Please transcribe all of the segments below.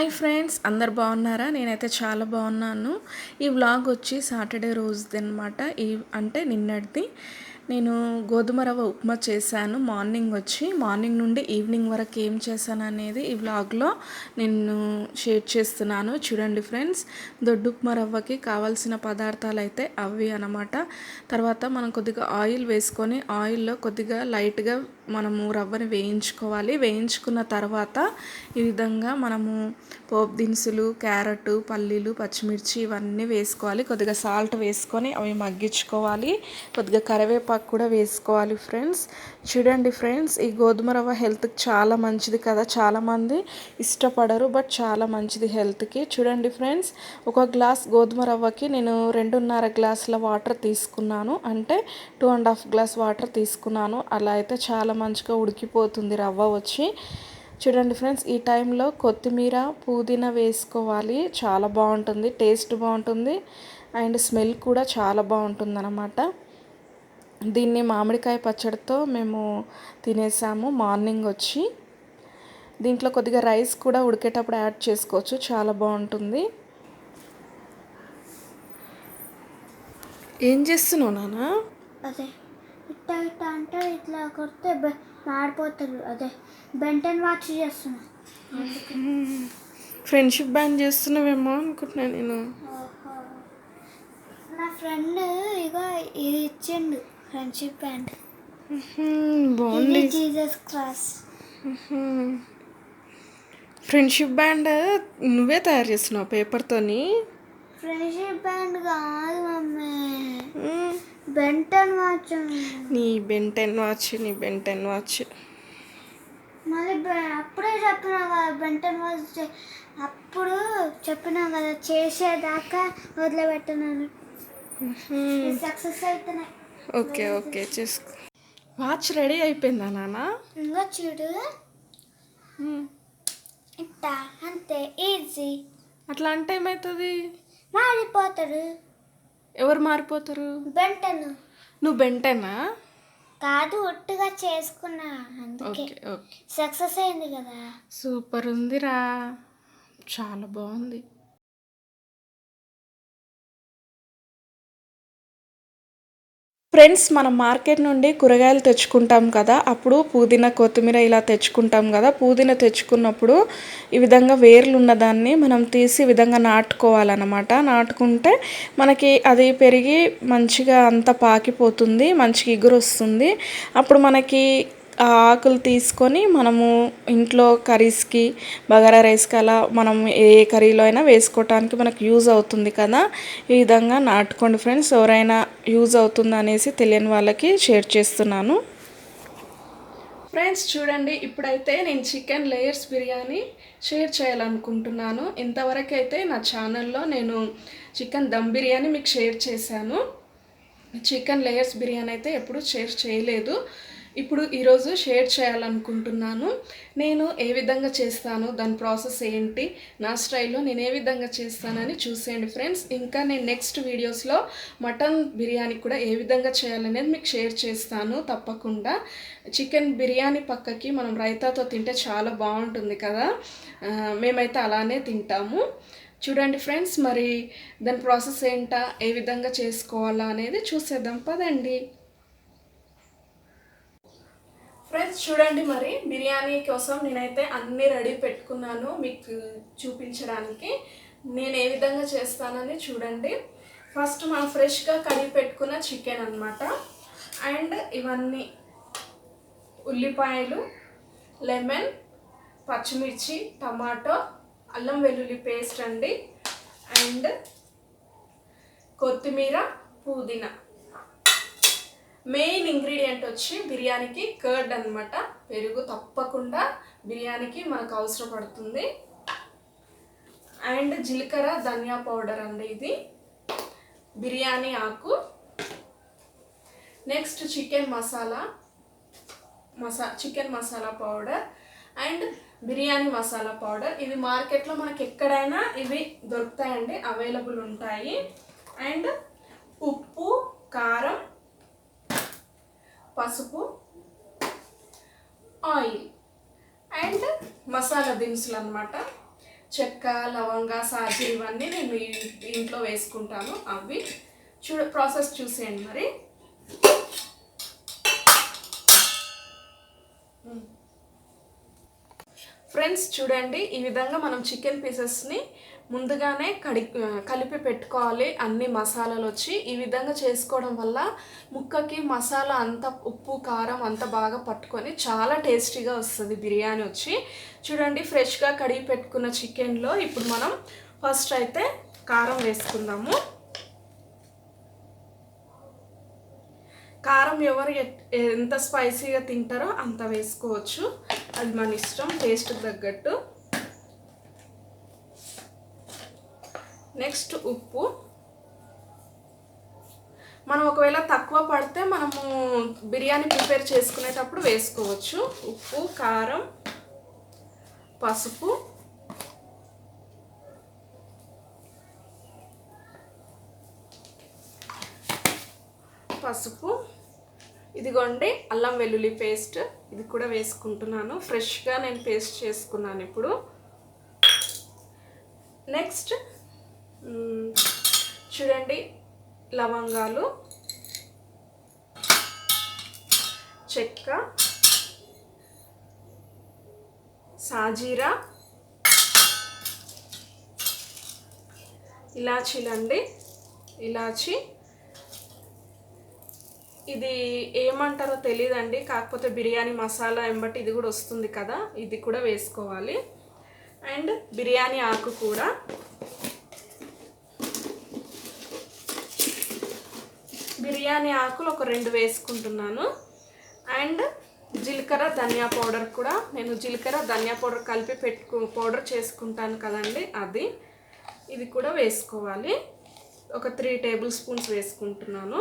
Hi friends అందరు బాగున్నారా? నేనైతే చాలా బాగున్నాను. ఈ వ్లాగ్ వచ్చి సాటర్డే రోజుది అనమాట ఈ అంటే నిన్నటిది. నేను గోధుమ రవ్వ ఉప్మా చేశాను. మార్నింగ్ వచ్చి మార్నింగ్ నుండి ఈవినింగ్ వరకు ఏం చేశాను అనేది ఈ వ్లాగ్లో నేను షేర్ చేస్తున్నాను. చూడండి ఫ్రెండ్స్ దొడ్డు ఉప్మా రవ్వకి కావాల్సిన పదార్థాలు అయితే అవి అనమాట తర్వాత మనం కొద్దిగా ఆయిల్ వేసుకొని ఆయిల్లో కొద్దిగా లైట్గా మనము రవ్వని వేయించుకోవాలి. వేయించుకున్న తర్వాత ఈ విధంగా మనము పోపు దినుసులు క్యారెట్ పల్లీలు పచ్చిమిర్చి ఇవన్నీ వేసుకోవాలి. కొద్దిగా సాల్ట్ వేసుకొని అవి మగ్గించుకోవాలి. కొద్దిగా కరివేపాకు కూడా వేసుకోవాలి ఫ్రెండ్స్. చూడండి ఫ్రెండ్స్ ఈ గోధుమ రవ్వ హెల్త్కి చాలా మంచిది కదా. చాలామంది ఇష్టపడరు బట్ చాలా మంచిది హెల్త్కి చూడండి ఫ్రెండ్స్ ఒక గ్లాస్ గోధుమ రవ్వకి నేను రెండున్నర గ్లాసుల వాటర్ తీసుకున్నాను. అంటే two and half glass water తీసుకున్నాను. అలా అయితే చాలా మంచిగా ఉడికిపోతుంది రవ్వ వచ్చి. చూడండి ఫ్రెండ్స్ ఈ టైంలో కొత్తిమీర పుదీనా వేసుకోవాలి. చాలా బాగుంటుంది టేస్ట్ బాగుంటుంది. అండ్ స్మెల్ కూడా చాలా బాగుంటుంది అన్నమాట దీన్ని మామిడికాయ పచ్చడితో మేము తినేసాము. మార్నింగ్ వచ్చి దీంట్లో కొద్దిగా రైస్ కూడా ఉడికేటప్పుడు యాడ్ చేసుకోవచ్చు. చాలా బాగుంటుంది. ఏం చేస్తున్నావు నాన్న అదే ఇట్లా ఇట్లా అంటే ఇట్లా కొడితే మాడిపోతారు. అదే బెంటన్ వాచ్ చేస్తున్నా. ఫ్రెండ్షిప్ బ్యాండ్ చేస్తున్నావేమో అనుకుంటున్నాను నేను. నా ఫ్రెండ్ ఇక ఇది ఇచ్చిండు. ఫ్రెండ్షిప్ బ్యాండ్ బాగుంది జీసస్ క్లాస్ ఫ్రెండ్షిప్ బ్యాండ్ నువ్వే తయారు చేస్తున్నావు పేపర్తోని? ఫ్రెండ్షిప్ బ్యాండ్ కాదు మమ్మీ. బెంటన్ వాచ్ నీ బెంటెన్ వాచ్ నీ బెంటెన్ వాచ్ మళ్ళీ అప్పుడే చెప్పినా కదా బెంటన్ వాచ్ అప్పుడు చెప్పినా కదా చేసేదాకా వదిలిపెట్టినాను. సక్సెస్ అవుతున్నాయి ఓకే ఓకే చేసుకో. వాచ్ రెడీ అయిపోయిందా నాన్న ఇంకా చూడు. ఇట్టా అంతే ఈజీ అట్లా అంటే ఏమవుతుంది మారిపోతాడు. ఎవరు మారిపోతారు? బెంటను. నువ్వు బెంటెనా? కాదు ఒట్టుగా చేసుకున్నా అందుకే. Okay okay. సక్సెస్ అయింది కదా. సూపర్ ఉందిరా. చాలా బాగుంది. ఫ్రెండ్స్ మనం మార్కెట్ నుండి కూరగాయలు తెచ్చుకుంటాం కదా అప్పుడు పుదీనా కొత్తిమీర ఇలా తెచ్చుకుంటాం కదా పుదీనా తెచ్చుకున్నప్పుడు ఈ విధంగా వేర్లు ఉన్నదాన్ని మనం తీసి ఈ విధంగా నాటుకోవాలన్నమాట. నాటుకుంటే మనకి అది పెరిగి మంచిగా అంతా పాకిపోతుంది మంచిగా ఇగురు వస్తుంది అప్పుడు మనకి ఆ ఆకులు తీసుకొని మనము ఇంట్లో కర్రీస్కి బగారా రైస్కి అలా మనం ఏ కర్రీలో అయినా వేసుకోవటానికి మనకు యూజ్ అవుతుంది కదా. ఈ విధంగా నాటుకోండి ఫ్రెండ్స్. ఎవరైనా యూజ్ అవుతుంది అనేసి తెలియని వాళ్ళకి షేర్ చేస్తున్నాను. ఫ్రెండ్స్ చూడండి. ఇప్పుడైతే నేను చికెన్ లేయర్స్ బిర్యానీ షేర్ చేయాలనుకుంటున్నాను. ఇంతవరకు అయితే నా ఛానల్లో నేను చికెన్ దమ్ బిర్యానీ మీకు షేర్ చేశాను. చికెన్ లేయర్స్ బిర్యానీ అయితే ఎప్పుడు షేర్ చేయలేదు. ఇప్పుడు ఈరోజు షేర్ చేయాలనుకుంటున్నాను. నేను ఏ విధంగా చేస్తాను దాని ప్రాసెస్ ఏంటి నా స్టైల్లో నేను ఏ విధంగా చేస్తానని చూసేయండి ఫ్రెండ్స్. ఇంకా నేను నెక్స్ట్ వీడియోస్లో మటన్ బిర్యానీ కూడా ఏ విధంగా చేయాలనేది మీకు షేర్ చేస్తాను తప్పకుండా. చికెన్ బిర్యానీ పక్కకి మనం రైతాతో తింటే చాలా బాగుంటుంది కదా. మేమైతే అలానే తింటాము. చూడండి ఫ్రెండ్స్ మరి దాని ప్రాసెస్ ఏంటా ఏ విధంగా చేసుకోవాలా అనేది చూసేద్దాం. పదండి. ఫ్రెండ్స్ చూడండి మరి బిర్యానీ కోసం నేనైతే అన్నీ రెడీ పెట్టుకున్నాను మీకు చూపించడానికి. నేను ఏ విధంగా చేస్తానని చూడండి. ఫస్ట్ మనం ఫ్రెష్గా కడిగి పెట్టుకున్న చికెన్ అన్నమాట. అండ్ ఇవన్నీ ఉల్లిపాయలు లెమన్ పచ్చిమిర్చి టమాటో అల్లం వెల్లుల్లి పేస్ట్ అండి. అండ్ కొత్తిమీర పుదీనా. మెయిన్ ఇంగ్రీడియంట్ వచ్చి బిర్యానీకి కర్డ్ అనమాట పెరుగు తప్పకుండా బిర్యానీకి మనకు అవసరపడుతుంది. అండ్ జీలకర్ర ధనియా పౌడర్ అండి ఇది. బిర్యానీ ఆకు. Next chicken masala. మసా chicken masala powder. And biryani masala powder. ఇది మార్కెట్లో మనకి ఎక్కడైనా ఇవి దొరుకుతాయండి అవైలబుల్ ఉంటాయి. అండ్ ఉప్పు కారం పసుపు ఆయిల్ అండ్ మసాలా దినుసులు అనమాట చెక్క లవంగా సాజీ ఇవన్నీ నేను ఇంట్లో వేసుకుంటాను. అవి చూడ ప్రాసెస్ చూసేయండి మరి. ఫ్రెండ్స్ చూడండి ఈ విధంగా మనం చికెన్ పీసెస్ని ముందుగానే కడి కలిపి పెట్టుకోవాలి అన్ని మసాలాలు వచ్చి. ఈ విధంగా చేసుకోవడం వల్ల ముక్కకి మసాలా అంత ఉప్పు కారం అంత బాగా పట్టుకొని చాలా టేస్టీగా వస్తుంది బిర్యానీ వచ్చి. చూడండి ఫ్రెష్గా కడిగి పెట్టుకున్న చికెన్లో ఇప్పుడు మనం ఫస్ట్ అయితే కారం వేసుకుందాము. కారం ఎవరు ఎంత స్పైసీగా తింటారో అంత వేసుకోవచ్చు. అది మన ఇష్టం టేస్ట్కి తగ్గట్టు. నెక్స్ట్ ఉప్పు. మనం ఒకవేళ తక్కువ పడితే మనము బిర్యానీ ప్రిపేర్ చేసుకునేటప్పుడు వేసుకోవచ్చు. ఉప్పు కారం పసుపు. పసుపు. ఇదిగోండి అల్లం వెల్లుల్లి పేస్ట్. ఇది కూడా వేసుకుంటున్నాను. ఫ్రెష్గా నేను పేస్ట్ చేసుకున్నాను ఇప్పుడు. నెక్స్ట్ చూడండి లవంగాలు చెక్క సాజీరా ఇలాచీలండి. ఇలాచీ. ఇది ఏమంటారో తెలియదండి కాకపోతే బిర్యానీ మసాలా ఎంబటి ఇది కూడా వస్తుంది కదా ఇది కూడా వేసుకోవాలి. అండ్ బిర్యానీ ఆకు కూడా బిర్యానీ ఆకులు ఒక రెండు వేసుకుంటున్నాను. అండ్ జీలకర్ర ధనియా పౌడర్ కూడా నేను జీలకర్ర ధనియా పౌడర్ కలిపి పెట్టుకు పౌడర్ చేసుకుంటాను కదండి అది. ఇది కూడా వేసుకోవాలి. ఒక త్రీ టేబుల్ స్పూన్స్ వేసుకుంటున్నాను.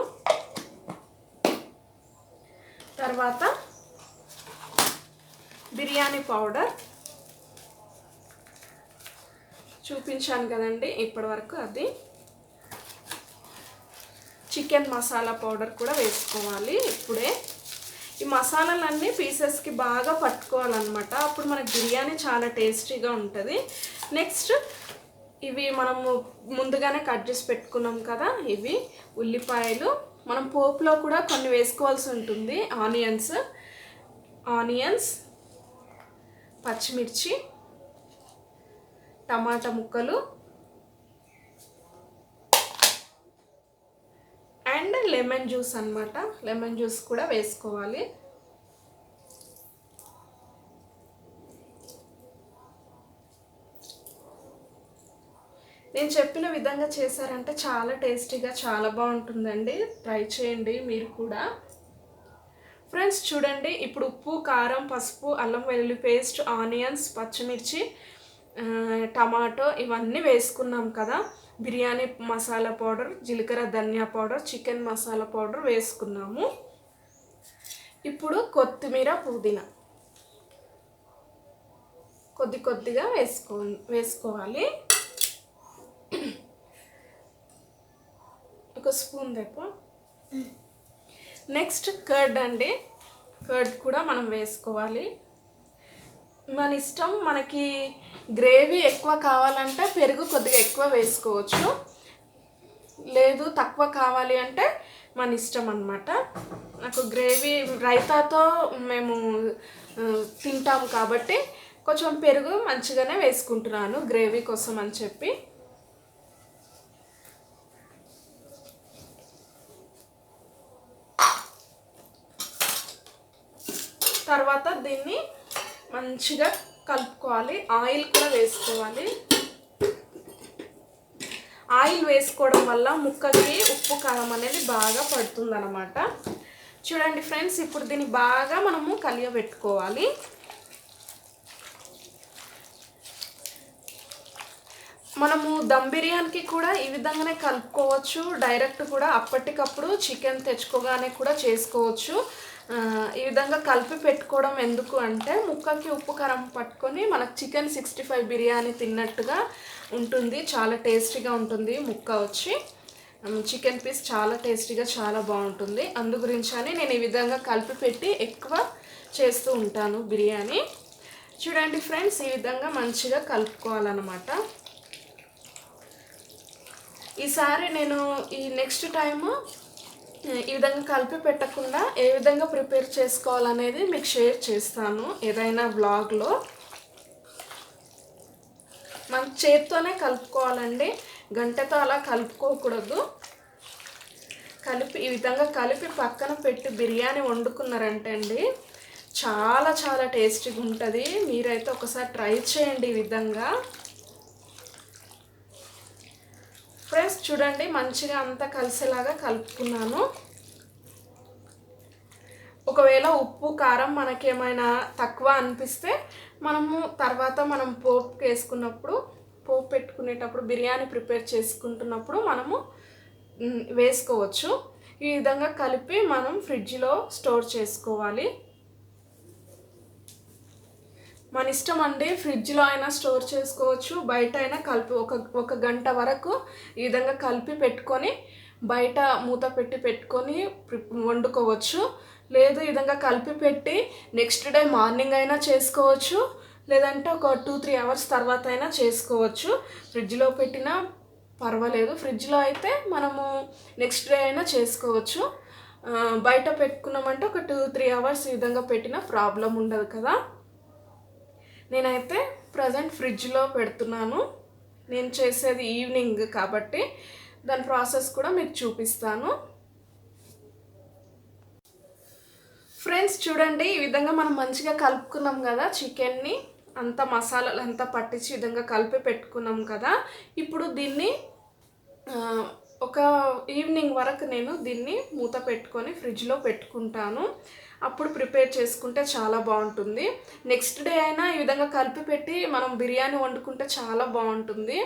తర్వాత బిర్యానీ పౌడర్ చూపించాను కదండి ఇప్పటివరకు అది. చికెన్ మసాలా పౌడర్ కూడా వేసుకోవాలి ఇప్పుడే. ఈ మసాలాలన్నీ పీసెస్కి బాగా పట్టుకోవాలన్నమాట. అప్పుడు మనకి బిర్యానీ చాలా టేస్టీగా ఉంటుంది. నెక్స్ట్ ఇవి మనము ముందుగానే కట్ చేసి పెట్టుకున్నాం కదా ఇవి ఉల్లిపాయలు. మనం పోపులో కూడా కొన్ని వేసుకోవాల్సి ఉంటుంది. ఆనియన్స్ ఆనియన్స్ పచ్చిమిర్చి టమాటా ముక్కలు అండ్ లెమన్ జ్యూస్ అన్నమాట. లెమన్ జ్యూస్ కూడా వేసుకోవాలి. నేను చెప్పిన విధంగా చేశారంటే చాలా టేస్టీగా చాలా బాగుంటుందండి. ట్రై చేయండి మీరు కూడా. ఫ్రెండ్స్ చూడండి. ఇప్పుడు ఉప్పు కారం పసుపు అల్లం వెల్లుల్లి పేస్ట్ ఆనియన్స్ పచ్చిమిర్చి టమాటో ఇవన్నీ వేసుకున్నాం కదా. బిర్యానీ మసాలా పౌడర్ జీలకర్ర ధనియా పౌడర్ చికెన్ మసాలా పౌడర్ వేసుకున్నాము. ఇప్పుడు కొత్తిమీర పుదీనా. కొద్ది కొద్దిగా వేసుకో వేసుకోవాలి. ఒక స్పూన్ తెప్ప నెక్స్ట్ కర్డ్ అండి. కర్డ్ కూడా మనం వేసుకోవాలి. మన ఇష్టం మనకి గ్రేవీ ఎక్కువ కావాలంటే పెరుగు కొద్దిగా ఎక్కువ వేసుకోవచ్చు. లేదు తక్కువ కావాలి అంటే మన ఇష్టం అన్నమాట. నాకు గ్రేవీ రైతాతో మేము తింటాము తింటాం కాబట్టి కొంచెం పెరుగు మంచిగానే వేసుకుంటున్నాను గ్రేవీ కోసం అని చెప్పి. తర్వాత దీన్ని మంచిగా కలుపుకోవాలి. ఆయిల్ కూడా వేసుకోవాలి. ఆయిల్ వేసుకోవడం వల్ల ముక్కకి ఉప్పు కారం అనేది బాగా పడుతుందన్నమాట. చూడండి ఫ్రెండ్స్ ఇప్పుడు దీన్ని బాగా మనము కలియబెట్టుకోవాలి. మనము దమ్ బిర్యానీకి కూడా ఈ విధంగానే కలుపుకోవచ్చు. డైరెక్ట్ కూడా అప్పటికప్పుడు చికెన్ తెచ్చుకోగానే కూడా చేసుకోవచ్చు. ఈ విధంగా కలిపి పెట్టుకోవడం ఎందుకు అంటే ముక్కకి ఉప్పు కారం పట్టుకొని మనకు చికెన్ సిక్స్టీ ఫైవ్ బిర్యానీ తిన్నట్టుగా ఉంటుంది. చాలా టేస్టీగా ఉంటుంది ముక్క వచ్చి. చికెన్ పీస్ చాలా టేస్టీగా చాలా బాగుంటుంది. అందు గురించి అని నేను ఈ విధంగా కలిపి పెట్టి ఎక్కువ చేస్తూ ఉంటాను బిర్యానీ. చూడండి ఫ్రెండ్స్ ఈ విధంగా మంచిగా కలుపుకోవాలన్నమాట. ఈసారి నేను ఈ నెక్స్ట్ టైము ఈ విధంగా కలిపి పెట్టకుండా ఏ విధంగా ప్రిపేర్ చేసుకోవాలనేది మీకు షేర్ చేస్తాను ఏదైనా బ్లాగ్లో. మన చేత్తోనే కలుపుకోవాలండి. గంటతో అలా కలుపుకోకూడదు. కలిపి ఈ విధంగా కలిపి పక్కన పెట్టి బిర్యానీ వండుకున్నారంటే అండి చాలా చాలా టేస్టీగా ఉంటుంది మీరైతే ఒకసారి ట్రై చేయండి ఈ విధంగా. ఫ్రెండ్స్ చూడండి మంచిగా అంతా కలిసేలాగా కలుపుకున్నాను. ఒకవేళ ఉప్పు కారం మనకేమైనా తక్కువ అనిపిస్తే మనము తర్వాత మనం పోపు వేసుకున్నప్పుడు పోపు పెట్టుకునేటప్పుడు బిర్యానీ ప్రిపేర్ చేసుకుంటున్నప్పుడు మనము వేసుకోవచ్చు. ఈ విధంగా కలిపి మనం ఫ్రిడ్జ్లో స్టోర్ చేసుకోవాలి. మన ఇష్టం అండి ఫ్రిడ్జ్లో అయినా స్టోర్ చేసుకోవచ్చు. బయట అయినా కలిపి ఒక ఒక గంట వరకు ఈ విధంగా కలిపి పెట్టుకొని బయట మూత పెట్టి పెట్టుకొని వండుకోవచ్చు. లేదు ఈ విధంగా కలిపి పెట్టి నెక్స్ట్ డే మార్నింగ్ అయినా చేసుకోవచ్చు. లేదంటే ఒక టూ త్రీ అవర్స్ తర్వాత అయినా చేసుకోవచ్చు. ఫ్రిడ్జ్లో పెట్టినా పర్వాలేదు. ఫ్రిడ్జ్లో అయితే మనము నెక్స్ట్ డే అయినా చేసుకోవచ్చు. బయట పెట్టుకున్నామంటే ఒక టూ త్రీ అవర్స్ ఈ విధంగా పెట్టినా ప్రాబ్లం ఉండదు కదా. నేనైతే ప్రజెంట్ ఫ్రిడ్జ్లో పెడుతున్నాను. నేను చేసేది ఈవినింగ్ కాబట్టి దాని ప్రాసెస్ కూడా మీకు చూపిస్తాను. ఫ్రెండ్స్ చూడండి ఈ విధంగా మనం మంచిగా కలుపుకున్నాం కదా చికెన్ని. అంతా మసాలాలు అంతా పట్టించి విధంగా కలిపి పెట్టుకున్నాం కదా. ఇప్పుడు దీన్ని ఒక ఈవినింగ్ వరకు నేను దీన్ని మూత పెట్టుకొని ఫ్రిడ్జ్లో పెట్టుకుంటాను. అప్పుడు ప్రిపేర్ చేసుకుంటే చాలా బాగుంటుంది. నెక్స్ట్ డే అయినా ఈ విధంగా కలిపి పెట్టి మనం బిర్యానీ వండుకుంటే చాలా బాగుంటుంది.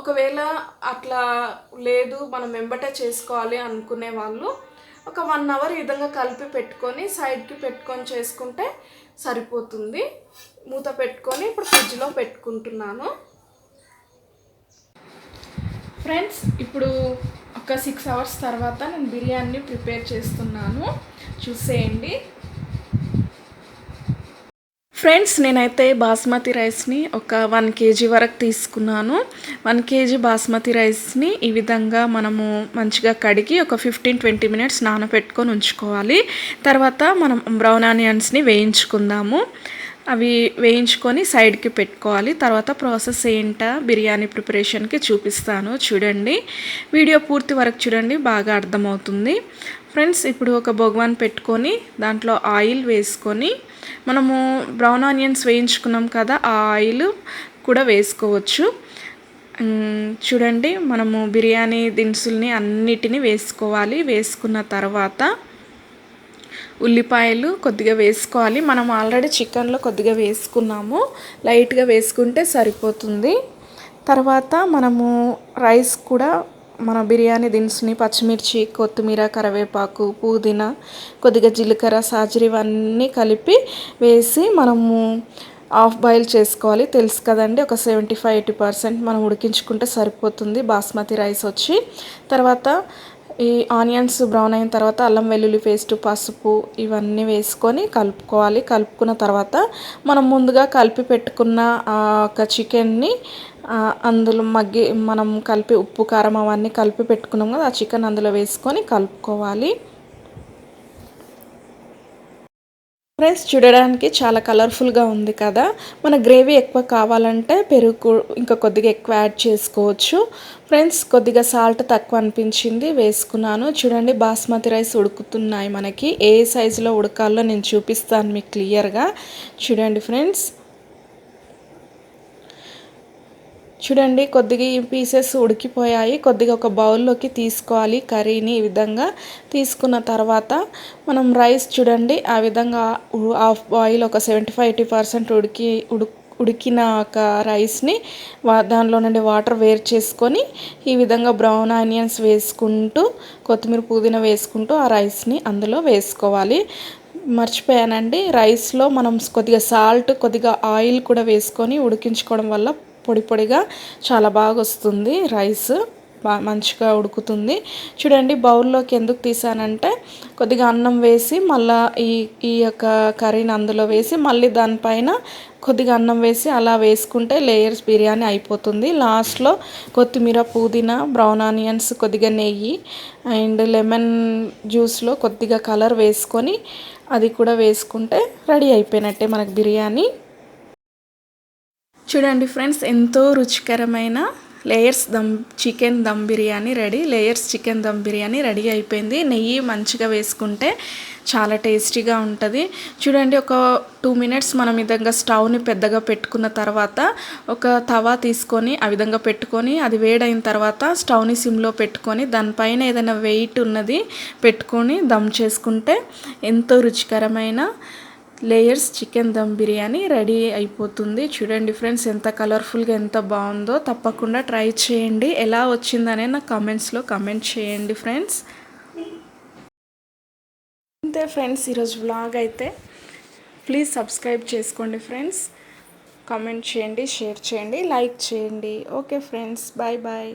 ఒకవేళ అట్లా లేదు మనం వెంబటే చేసుకోవాలి అనుకునే వాళ్ళు ఒక వన్ అవర్ ఈ విధంగా కలిపి పెట్టుకొని సైడ్కి పెట్టుకొని చేసుకుంటే సరిపోతుంది. మూత పెట్టుకొని ఇప్పుడు ఫ్రిడ్జ్లో పెట్టుకుంటున్నాను. ఫ్రెండ్స్ ఇప్పుడు ఒక సిక్స్ అవర్స్ తర్వాత నేను బిర్యానీ ప్రిపేర్ చేస్తున్నాను. చూసేయండి. ఫ్రెండ్స్ నేనైతే బాస్మతి రైస్ని ఒక వన్ కేజీ వరకు తీసుకున్నాను. వన్ కేజీ బాస్మతి రైస్ని ఈ విధంగా మనము మంచిగా కడిగి ఒక ఫిఫ్టీన్ ట్వంటీ మినిట్స్ నానబెట్టుకొని ఉంచుకోవాలి. తర్వాత మనం బ్రౌన్ ఆనియన్స్ని వేయించుకుందాము. అవి వేయించుకొని సైడ్కి పెట్టుకోవాలి. తర్వాత ప్రాసెస్ ఏంటా బిర్యానీ ప్రిపరేషన్కి చూపిస్తాను. చూడండి. వీడియో పూర్తి వరకు చూడండి బాగా అర్థమవుతుంది. ఫ్రెండ్స్ ఇప్పుడు ఒక భగవాన్ పెట్టుకొని దాంట్లో ఆయిల్ వేసుకొని మనము బ్రౌన్ ఆనియన్స్ వేయించుకున్నాం కదా ఆ ఆయిల్ కూడా వేసుకోవచ్చు. చూడండి మనము బిర్యానీ దినుసుల్ని అన్నిటినీ వేసుకోవాలి. వేసుకున్న తర్వాత ఉల్లిపాయలు కొద్దిగా వేసుకోవాలి. మనం ఆల్రెడీ చికెన్లో కొద్దిగా వేసుకున్నాము. లైట్గా వేసుకుంటే సరిపోతుంది. తర్వాత మనము రైస్ కూడా మన బిర్యానీ దినుసుని పచ్చిమిర్చి కొత్తిమీర కరివేపాకు పుదీనా కొద్దిగా జీలకర్ర సాజరి ఇవన్నీ కలిపి వేసి మనము హాఫ్ బాయిల్ చేసుకోవాలి. తెలుసు కదండి ఒక సెవెంటీ ఫైవ్ ఎయిటీ పర్సెంట్ మనం ఉడికించుకుంటే సరిపోతుంది. బాస్మతి రైస్ వచ్చి తర్వాత ఈ ఆనియన్స్ బ్రౌన్ అయిన తర్వాత అల్లం వెల్లుల్లి పేస్ట్ పసుపు ఇవన్నీ వేసుకొని కలుపుకోవాలి. కలుపుకున్న తర్వాత మనం ముందుగా కలిపి పెట్టుకున్న ఆ ఒక చికెన్ని అందులో మగ్గి మనం కలిపి ఉప్పు కారం అవన్నీ కలిపి పెట్టుకున్నాం కదా ఆ చికెన్ అందులో వేసుకొని కలుపుకోవాలి. ఫ్రెండ్స్ చూడడానికి చాలా కలర్ఫుల్గా ఉంది కదా. మన గ్రేవీ ఎక్కువ కావాలంటే పెరుగు ఇంకా కొద్దిగా ఎక్కువ యాడ్ చేసుకోవచ్చు. ఫ్రెండ్స్ కొద్దిగా సాల్ట్ తక్కువ అనిపించింది వేసుకున్నాను. చూడండి బాస్మతి రైస్ ఉడుకుతున్నాయి మనకి. ఏ సైజులో ఉడకాలో నేను చూపిస్తాను మీకు క్లియర్గా. చూడండి ఫ్రెండ్స్ చూడండి కొద్దిగా ఈ పీసెస్ ఉడికిపోయాయి. కొద్దిగా ఒక బౌల్లోకి తీసుకోవాలి కర్రీని ఈ విధంగా తీసుకున్న తర్వాత మనం రైస్ చూడండి ఆ విధంగా హాఫ్ బాయిల్ ఒక సెవెంటీ ఫైవ్ ఎయిటీ పర్సెంట్ ఉడికి ఉడు ఉడికిన ఒక రైస్ని దానిలో నుండి వాటర్ వేరు చేసుకొని ఈ విధంగా బ్రౌన్ ఆనియన్స్ వేసుకుంటూ కొత్తిమీర పుదీనా వేసుకుంటూ ఆ రైస్ని అందులో వేసుకోవాలి. మర్చిపోయానండి రైస్లో మనం కొద్దిగా సాల్ట్ కొద్దిగా ఆయిల్ కూడా వేసుకొని ఉడికించుకోవడం వల్ల పొడి పొడిగా చాలా బాగా వస్తుంది రైస్. బాగా మంచిగా ఉడుకుతుంది. చూడండి బౌల్లోకి ఎందుకు తీసానంటే కొద్దిగా అన్నం వేసి మళ్ళా ఈ ఈ యొక్క కర్రీని అందులో వేసి మళ్ళీ దానిపైన కొద్దిగా అన్నం వేసి అలా వేసుకుంటే లేయర్స్ బిర్యానీ అయిపోతుంది. లాస్ట్లో కొత్తిమీర పుదీనా బ్రౌన్ ఆనియన్స్ కొద్దిగా నెయ్యి అండ్ లెమన్ జ్యూస్లో కొద్దిగా కలర్ వేసుకొని అది కూడా వేసుకుంటే రెడీ అయిపోయినట్టే మనకు బిర్యానీ. చూడండి ఫ్రెండ్స్ ఎంతో రుచికరమైన layers dum chicken dum biryani ready. Layers chicken dum biryani ready అయిపోయింది. నెయ్యి మంచిగా వేసుకుంటే చాలా టేస్టీగా ఉంటుంది. చూడండి ఒక టూ మినిట్స్ మనం విధంగా స్టవ్ని పెద్దగా పెట్టుకున్న తర్వాత ఒక తవా తీసుకొని ఆ విధంగా పెట్టుకొని అది వేడైన తర్వాత స్టవ్ని సిమ్లో పెట్టుకొని దానిపైన ఏదైనా వెయిట్ ఉన్నది పెట్టుకొని దమ్ చేసుకుంటే ఎంతో రుచికరమైన layers chicken dum biryani ready అయిపోతుంది. చూడండి ఫ్రెండ్స్ ఎంత కలర్ఫుల్గా ఎంత బాగుందో. తప్పకుండా ట్రై చేయండి. ఎలా వచ్చిందనే నాకు కమెంట్స్లో కమెంట్ చేయండి ఫ్రెండ్స్ అంతే ఫ్రెండ్స్ ఈరోజు వ్లాగ్ అయితే ప్లీజ్ సబ్స్క్రైబ్ చేసుకోండి ఫ్రెండ్స్ కమెంట్ చేయండి షేర్ చేయండి లైక్ చేయండి. Okay friends bye bye